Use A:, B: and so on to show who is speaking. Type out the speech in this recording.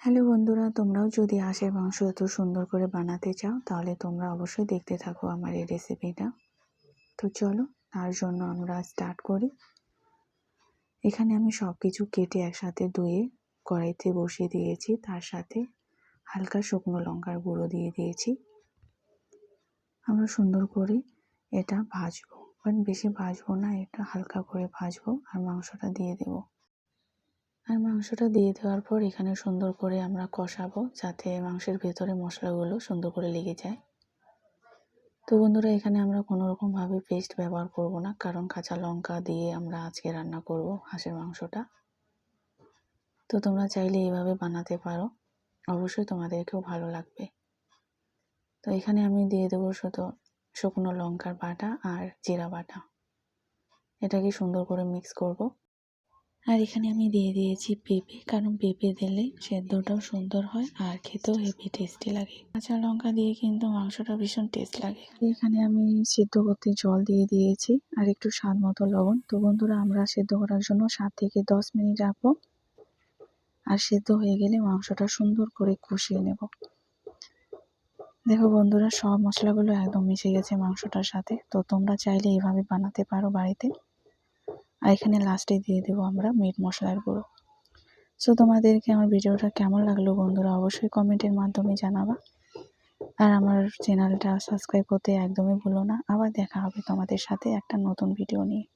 A: Hello বন্ধুরা, তোমরাও যদি হাঁসের মাংস এত সুন্দর করে বানাতে চাও, তাহলে তোমরা অবশ্যই দেখতে থাকো আমার এই রেসিপিটা তো চলো, তার জন্য আমরা স্টার্ট করি। এখানে আমি সব কিছু কেটে একসাথে ধুয়ে কড়াইতে বসিয়ে দিয়েছি। তার সাথে হালকা শুকনো লঙ্কার গুঁড়ো দিয়ে দিয়েছি। আমরা সুন্দর করে এটা ভাজবো। বাট বেশি ভাজবো না, এটা হালকা করে ভাজবো আর মাংসটা দিয়ে দেবো। আর মাংসটা দিয়ে দেওয়ার পর এখানে সুন্দর করে আমরা কষাবো যাতে মাংসের ভেতরে মশলাগুলো সুন্দর করে লেগে যায়। তো বন্ধুরা, এখানে আমরা কোনো রকমভাবে পেস্ট ব্যবহার করব না, কারণ কাঁচা লঙ্কা দিয়ে আমরা আজকে রান্না করব হাঁসের মাংসটা। তো তোমরা চাইলে এইভাবে বানাতে পারো, অবশ্যই তোমাদেরকেও ভালো লাগবে। তো এখানে আমি দিয়ে দেবো শুধু শুকনো লঙ্কার বাটা আর জিরা বাটা। এটাকে সুন্দর করে মিক্স করব। আর এখানে আমি দিয়ে দিয়েছি পেঁপে, কারণ পেঁপে দিলে সেদ্ধটাও সুন্দর হয় আর খেতেও হেভি টেস্টি লাগে। কাঁচা লঙ্কা দিয়ে কিন্তু মাংসটা ভীষণ টেস্ট লাগে। এখানে আমি সিদ্ধ করতে জল দিয়ে দিয়েছি আর একটু স্বাদ মতো লবণ। তো বন্ধুরা, আমরা সেদ্ধ করার জন্য সাত থেকে দশ মিনিট রাখব। আর সেদ্ধ হয়ে গেলে মাংসটা সুন্দর করে কষিয়ে নেব। দেখো বন্ধুরা, সব মশলাগুলো একদম মিশে গেছে মাংসটার সাথে। তো তোমরা চাইলে এভাবে বানাতে পারো বাড়িতে। আর এখানে লাস্টে দিয়ে দেবো আমরা মিট মশলার গুঁড়ো। সো তোমাদেরকে আমার ভিডিওটা কেমন লাগল বন্ধুরা অবশ্যই কমেন্টের মাধ্যমে জানাবা। আর আমার চ্যানেলটা সাবস্ক্রাইব করতে একদমই ভুলো না। আবার দেখা হবে তোমাদের সাথে একটা নতুন ভিডিও নিয়ে।